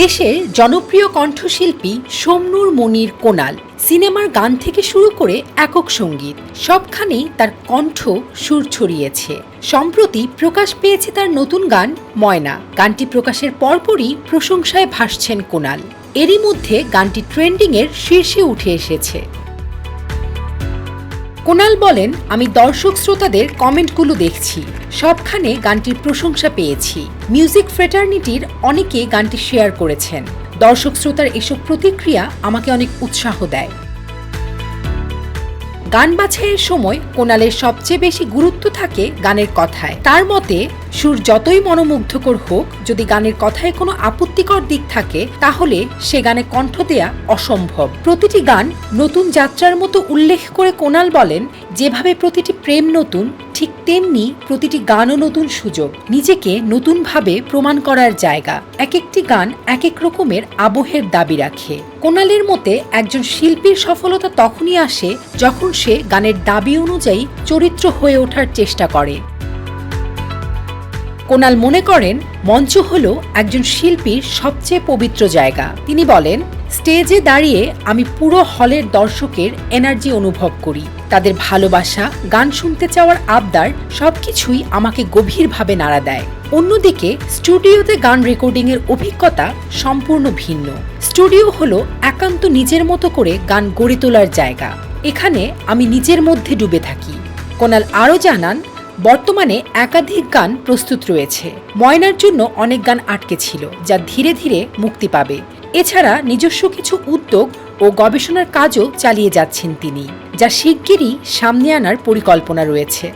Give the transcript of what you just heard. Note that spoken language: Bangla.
দেশের জনপ্রিয় কণ্ঠশিল্পী সোমনুর মনির কোনাল সিনেমার গান থেকে শুরু করে একক সংগীত, সবখানেই তার কণ্ঠ সুর ছড়িয়েছে। সম্প্রতি প্রকাশ পেয়েছে তার নতুন গান, ময়না। গানটি প্রকাশের পরপরই প্রশংসায় ভাসছেন কোনাল। এরই মধ্যে গানটি ট্রেন্ডিংয়ের শীর্ষে উঠে এসেছে। কোনাল বলেন, আমি দর্শক শ্রোতাদের কমেন্টগুলো দেখছি। সবখানে গানটির প্রশংসা পেয়েছি। মিউজিক ফ্রেটার্নিটির অনেকে গানটি শেয়ার করেছেন। দর্শক শ্রোতার এসব প্রতিক্রিয়া আমাকে অনেক উৎসাহ দেয়। গান বাছাইয়ের সময় কোনালের সবচেয়ে বেশি গুরুত্ব থাকে গানের কথায়। তার মতে, সুর যতই মনোমুগ্ধকর হোক, যদি গানের কথায় কোনো আপত্তিকর দিক থাকে, তাহলে সে গানে কণ্ঠ দেয়া অসম্ভব। প্রতিটি গান নতুন যাত্রার মতো উল্লেখ করে কোনাল বলেন, যেভাবে প্রতিটি প্রেম নতুন ঠিক তেমনি প্রতিটি গানও নতুন সুযোগ, নিজেকে নতুনভাবে প্রমাণ করার জায়গা। এক একটি গান এক এক রকমের আবহের দাবি রাখে। কোনালের মতে, একজন শিল্পীর সফলতা তখনই আসে যখন সে গানের দাবি অনুযায়ী চরিত্র হয়ে ওঠার চেষ্টা করে। কোনাল মনে করেন, মঞ্চ হল একজন শিল্পীর সবচেয়ে পবিত্র জায়গা। তিনি বলেন, স্টেজে দাঁড়িয়ে আমি পুরো হলের দর্শকের এনার্জি অনুভব করি। তাদের ভালোবাসা, গান শুনতে চাওয়ার আবদার সবকিছুই আমাকে গভীরভাবে নাড়া দেয়। অন্যদিকে, স্টুডিওতে গান রেকর্ডিংয়ের অভিজ্ঞতা সম্পূর্ণ ভিন্ন। স্টুডিও হলো একান্ত নিজের মতো করে গান গড়ে তোলার জায়গা। এখানে আমি নিজের মধ্যে ডুবে থাকি। কোনাল আরও জানান বর্তমানে একাধিক গান প্রস্তুত রয়েছে। ময়নার জন্য অনেক গান আটকে ছিল, যা ধীরে ধীরে মুক্তি পাবে। এছাড়া নিজস্ব কিছু উদ্যোগ ও গবেষণার কাজও চালিয়ে যাচ্ছেন তিনি, যা শিগগিরই সামনে আনার পরিকল্পনা রয়েছে।